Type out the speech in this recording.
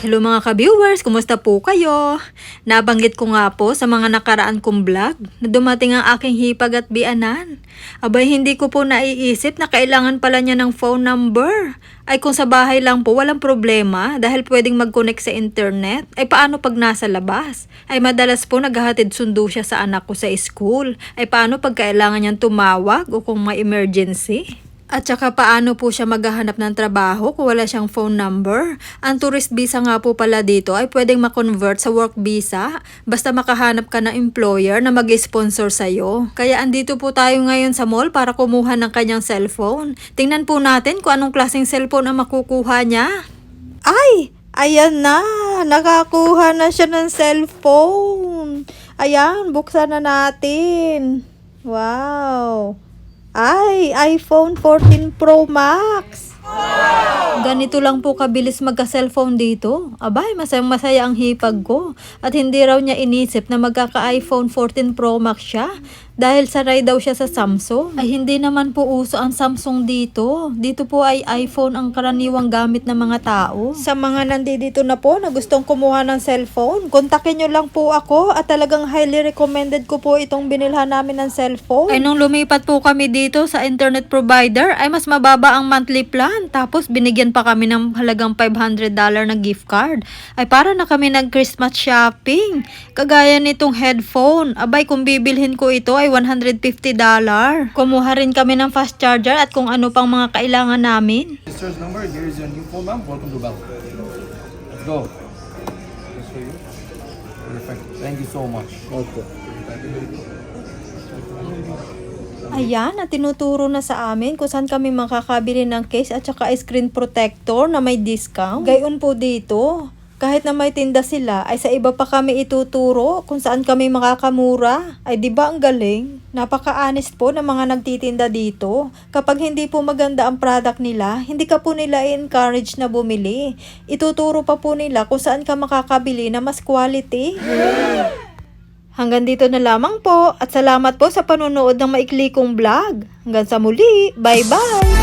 Hello mga ka-viewers, kumusta po kayo? Nabanggit ko nga po sa mga nakaraan kong vlog na dumating ang aking hipag at bianan. Abay hindi ko po naiisip na kailangan pala niya ng phone number. Ay kung sa bahay lang po walang problema dahil pwedeng mag-connect sa internet. Ay paano pag nasa labas? Ay madalas po naghahatid sundo siya sa anak ko sa school. Ay paano pag kailangan niyang tumawag o kung may emergency? At saka paano po siya maghahanap ng trabaho kung wala siyang phone number? Ang tourist visa nga po pala dito ay pwedeng makonvert sa work visa basta makahanap ka ng employer na mag-sponsor sa'yo. Kaya andito po tayo ngayon sa mall para kumuha ng kanyang cellphone. Tingnan po natin kung anong klaseng cellphone ang makukuha niya. Ay! Ayan na! Nakakuha na siya ng cellphone! Ayan, buksan na natin. Wow! Ay, iPhone 14 Pro Max. Ganito lang po kabilis magka-cellphone dito. Abay, masayang masaya ang hipag ko. At hindi raw niya inisip na magkaka-iPhone 14 Pro Max siya. Dahil saray daw siya sa Samsung. Ay hindi naman po uso ang Samsung dito. Dito po ay iPhone ang karaniwang gamit ng mga tao. Sa mga nandito na po na gustong kumuha ng cellphone, kontakin nyo lang po ako at talagang highly recommended ko po itong binilhan namin ng cellphone. Ay nung lumipat po kami dito sa internet provider, ay mas mababa ang monthly plan. Tapos binigyan pa kami ng halagang $500 na gift card. Ay para na kami nag-Christmas shopping. Kagaya nitong headphone. Abay kung bibilhin ko ito ay $150. Kumuha rin kami ng fast charger at kung ano pang mga kailangan namin. Sister's number, here is your new phone, ma'am. Welcome to Bell. Let's go. This for you. Perfect. Thank you so much. Okay. Ayan, at tinuturo na sa amin kung saan kami makakabili ng case at saka screen protector na may discount. Gayon po dito. Kahit na may tinda sila, ay sa iba pa kami ituturo kung saan kami makakamura. Ay di ba ang galing? Napaka-honest po ng mga nagtitinda dito. Kapag hindi po maganda ang product nila, hindi ka po nila i-encourage na bumili. Ituturo pa po nila kung saan ka makakabili na mas quality. Hanggang dito na lamang po at salamat po sa panonood ng maikli kong vlog. Hanggang sa muli, bye-bye!